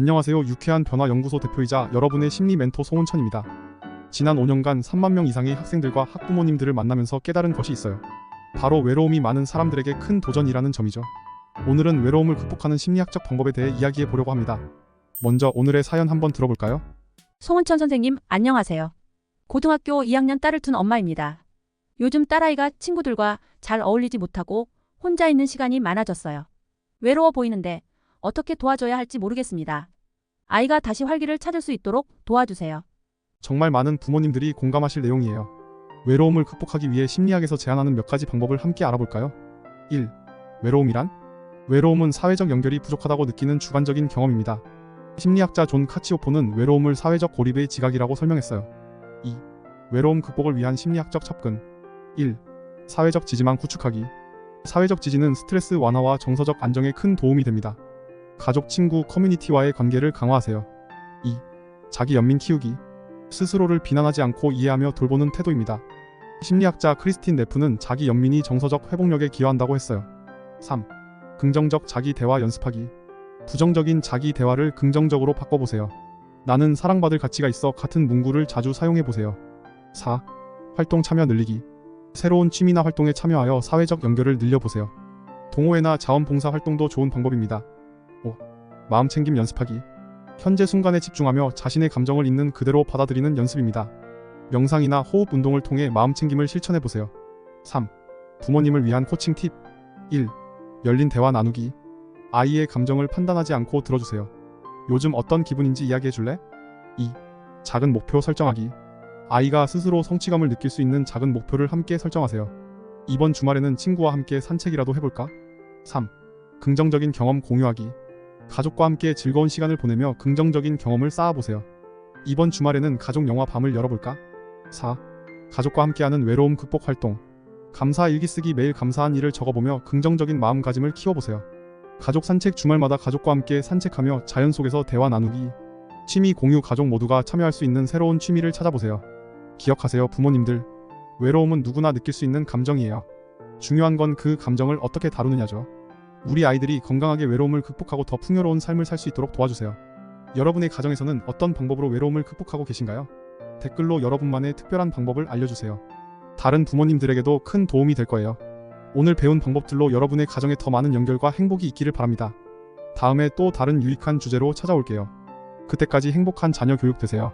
안녕하세요. 유쾌한 변화 연구소 대표이자 여러분의 심리 멘토 송은천입니다. 지난 5년간 3만 명 이상의 학생들과 학부모님들을 만나면서 깨달은 것이 있어요. 바로 외로움이 많은 사람들에게 큰 도전이라는 점이죠. 오늘은 외로움을 극복하는 심리학적 방법에 대해 이야기해 보려고 합니다. 먼저 오늘의 사연 한번 들어볼까요? 송은천 선생님, 안녕하세요. 고등학교 2학년 딸을 둔 엄마입니다. 요즘 딸아이가 친구들과 잘 어울리지 못하고 혼자 있는 시간이 많아졌어요. 외로워 보이는데 어떻게 도와줘야 할지 모르겠습니다. 아이가 다시 활기를 찾을 수 있도록 도와주세요. 정말 많은 부모님들이 공감하실 내용이에요. 외로움을 극복하기 위해 심리학에서 제안하는 몇 가지 방법을 함께 알아볼까요? 1. 외로움이란? 외로움은 사회적 연결이 부족하다고 느끼는 주관적인 경험입니다. 심리학자 존 카치오포는 외로움을 사회적 고립의 지각이라고 설명했어요. 2. 외로움 극복을 위한 심리학적 접근 1. 사회적 지지만 구축하기 사회적 지지는 스트레스 완화와 정서적 안정에 큰 도움이 됩니다. 가족, 친구, 커뮤니티와의 관계를 강화하세요. 2. 자기 연민 키우기 스스로를 비난하지 않고 이해하며 돌보는 태도입니다. 심리학자 크리스틴 네프는 자기 연민이 정서적 회복력에 기여한다고 했어요. 3. 긍정적 자기 대화 연습하기. 부정적인 자기 대화를 긍정적으로 바꿔보세요. 나는 사랑받을 가치가 있어 같은 문구를 자주 사용해보세요. 4. 활동 참여 늘리기. 새로운 취미나 활동에 참여하여 사회적 연결을 늘려보세요. 동호회나 자원봉사 활동도 좋은 방법입니다. 5. 마음 챙김 연습하기. 현재 순간에 집중하며 자신의 감정을 있는 그대로 받아들이는 연습입니다. 명상이나 호흡 운동을 통해 마음 챙김을 실천해 보세요. 3. 부모님을 위한 코칭 팁 1. 열린 대화 나누기. 아이의 감정을 판단하지 않고 들어주세요. 요즘 어떤 기분인지 이야기해 줄래? 2. 작은 목표 설정하기. 아이가 스스로 성취감을 느낄 수 있는 작은 목표를 함께 설정하세요. 이번 주말에는 친구와 함께 산책이라도 해볼까? 3. 긍정적인 경험 공유하기. 가족과 함께 즐거운 시간을 보내며 긍정적인 경험을 쌓아보세요. 이번 주말에는 가족 영화 밤을 열어볼까? 4. 가족과 함께하는 외로움 극복 활동. 감사 일기 쓰기 매일 감사한 일을 적어보며 긍정적인 마음가짐을 키워보세요. 가족 산책 주말마다 가족과 함께 산책하며 자연 속에서 대화 나누기. 취미 공유 가족 모두가 참여할 수 있는 새로운 취미를 찾아보세요. 기억하세요, 부모님들. 외로움은 누구나 느낄 수 있는 감정이에요. 중요한 건 그 감정을 어떻게 다루느냐죠. 우리 아이들이 건강하게 외로움을 극복하고 더 풍요로운 삶을 살 수 있도록 도와주세요. 여러분의 가정에서는 어떤 방법으로 외로움을 극복하고 계신가요? 댓글로 여러분만의 특별한 방법을 알려주세요. 다른 부모님들에게도 큰 도움이 될 거예요. 오늘 배운 방법들로 여러분의 가정에 더 많은 연결과 행복이 있기를 바랍니다. 다음에 또 다른 유익한 주제로 찾아올게요. 그때까지 행복한 자녀 교육 되세요.